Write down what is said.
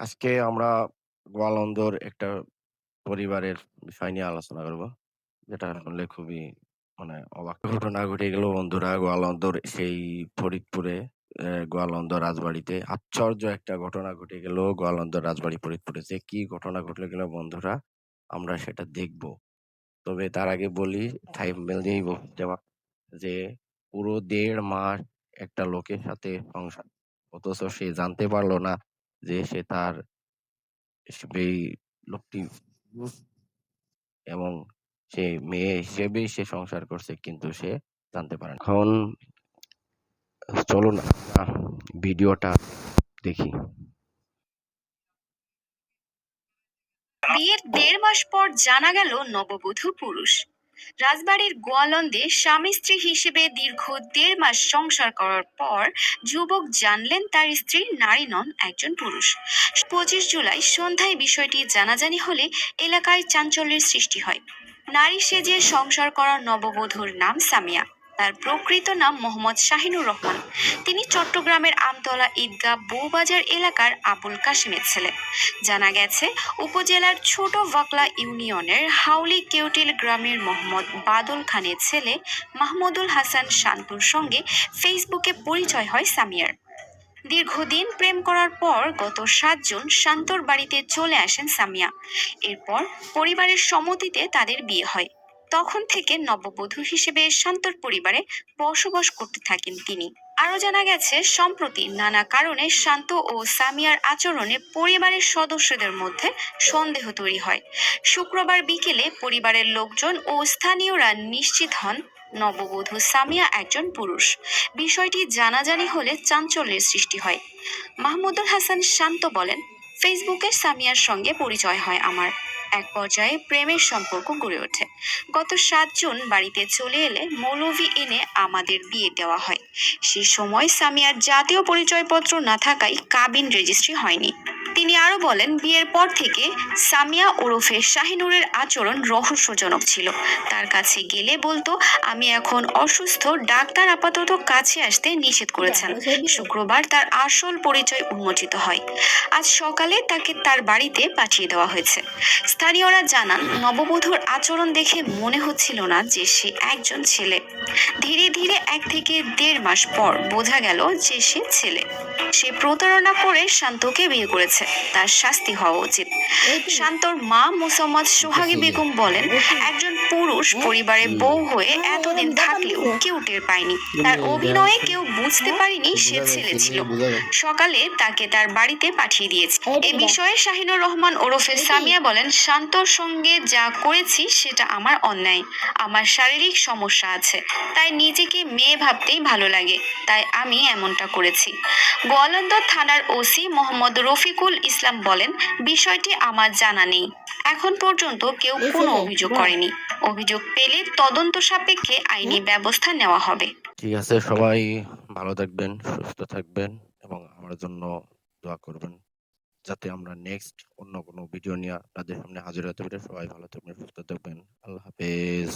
আজকে আমরা গোয়ালন্দর একটা পরিবারের বিষয় নিয়ে আলোচনা করব। যেটা শুনলে খুবই মানে অবাক ঘটনা ঘটে গেল বন্ধুরা, গোয়ালন্দর সেই ফরিদপুরে, এ গোয়ালন্দ রাজবাড়িতে আশ্চর্য একটা ঘটনা ঘটে গেল গোয়ালন্দ রাজবাড়ি ফরিদপুরে। যে কি ঘটনা ঘটলে গেল বন্ধুরা, আমরা সেটা দেখব। তবে তার আগে বলি থাম্বনেল দিয়েই বলতে পার যে পুরো ১.৫ মাস একটা লোকের সাথে সংসার। অথচ সে জানতে পারল না যে সে তার এই লোকটি এবং সে মেয়ে হিসেবেই সে সংসার করছে কিন্তু সে জানতে পারে না। এখন চলুন আমরা ভিডিওটা দেখি। বিয়ের দেড় মাস পর জানা গেল নববধূ পুরুষ রাজবাড়ির গোয়ালন্দে স্বামী স্ত্রী হিসেবে দীর্ঘ দেড় মাস সংসার করার পর যুবক জানলেন তার স্ত্রী নারী নন, একজন পুরুষ। পঁচিশ জুলাই সন্ধ্যায় বিষয়টি জানাজানি হলে এলাকায় চাঞ্চল্যের সৃষ্টি হয়। নারী সেজে সংসার করা নববধূর নাম সামিয়া। তার প্রকৃত নাম মোহাম্মদ শাহিনুর রহমান। তিনি চট্টগ্রামের আমতলা ঈদগাহ বউবাজার এলাকার আবুল কাশিমের ছেলে। জানা গেছে, উপজেলার ছোট বাকলা ইউনিয়নের হাউলি কেউটিল গ্রামের মোহাম্মদ বাদল খানের ছেলে মাহমুদুল হাসান শান্তুর সঙ্গে ফেসবুকে পরিচয় হয় সামিয়ার। দীর্ঘদিন প্রেম করার পর গত সাত জুন শান্তর বাড়িতে চলে আসেন সামিয়া। এরপর পরিবারের সম্মতিতে তাদের বিয়ে হয়। তখন থেকে নববধূ হিসেবে শান্তর পরিবারে বসবাস করতে থাকেন তিনি। আরও জানা গেছে, সম্প্রতি নানা কারণে শান্ত ও সামিয়ার আচরণে পরিবারের সদস্যদের মধ্যে সন্দেহ তৈরি হয়। শুক্রবার বিকেলে পরিবারের লোকজন ও স্থানীয়রা নিশ্চিত হন নববধূ সামিয়া একজন পুরুষ। বিষয়টি জানাজানি হলে চাঞ্চল্যের সৃষ্টি হয়। মাহমুদুল হাসান শান্ত বলেন, ফেসবুকে সামিয়ার সঙ্গে পরিচয় হয় আমার। এক পর্যায়ে প্রেমের সম্পর্ক গড়ে ওঠে। গত সাত জুন বাড়িতে চলে এলে মৌলভি এনে আমাদের বিয়ে দেওয়া হয়। সে সময় সামিয়ার জাতীয় পরিচয়পত্র না থাকায় কাবিন রেজিস্ট্রি হয়নি। তিনি আরও বলেন, বিয়ের পর থেকে সামিয়া ওরফে শাহিনুরের আচরণ রহস্যজনক ছিল। তার কাছে গেলে বলতো, আমি এখন অসুস্থ, ডাক্তার আপাতত কাছে আসতে নিষেধ করেছেন। শুক্রবার তার আসল পরিচয় উন্মোচিত হয়। আজ সকালে তাকে তার বাড়িতে পাঠিয়ে দেওয়া হয়েছে। স্থানীয়রা জানান, নববধূর আচরণ দেখে মনে হচ্ছিল না যে সে একজন ছেলে। ধীরে ধীরে এক থেকে দেড় মাস পর বোঝা গেল যে সে ছেলে। সে প্রতারণা করে শান্তকে বিয়ে করেছে। তার শাস্তি হওয়া উচিত। শান্তর মা মোসাম্মদ সোহাগী বেগম বলেন একজন পুরুষ পরিবারে বউ হয়ে এতদিন থাকলেও কেউ টের পায়নি। তার অভিনয়ে কেউ বুঝতে পারেনি সে ছেলে ছিল। সকালে তাকে তার বাড়িতে পাঠিয়ে দিয়েছে। এ বিষয়ে শাহিনুর রহমান ওরফে সামিয়া বলেন শান্তর সঙ্গে যা করেছি সেটা আমার অন্যায়। আমার শারীরিক সমস্যা আছে তাই নিজেকে মেয়ে ভাবতেই ভালো লাগে। তাই আমি এমনটা করেছি। গোয়ালন্দর থানার ওসি মোহাম্মদ রফিকুল ইসলাম বলেন বিষয়টি আমার জানা নেই এখন পর্যন্ত কেউ কোনো অভিযোগ করেনি অভিযোগ পেলে তদন্ত সাপেক্ষে আইনি ব্যবস্থা নেওয়া হবে ঠিক আছে সবাই ভালো থাকবেন, সুস্থ থাকবেন এবং আমার জন্য দোয়া করবেন। যাতে আমরা নেক্সট অন্য কোনো ভিডিও নিয়ে আপনাদের সামনে হাজির হতে পারি। সবাই ভালো থাকবেন, সুস্থ থাকবেন। আল্লাহ হাফেজ।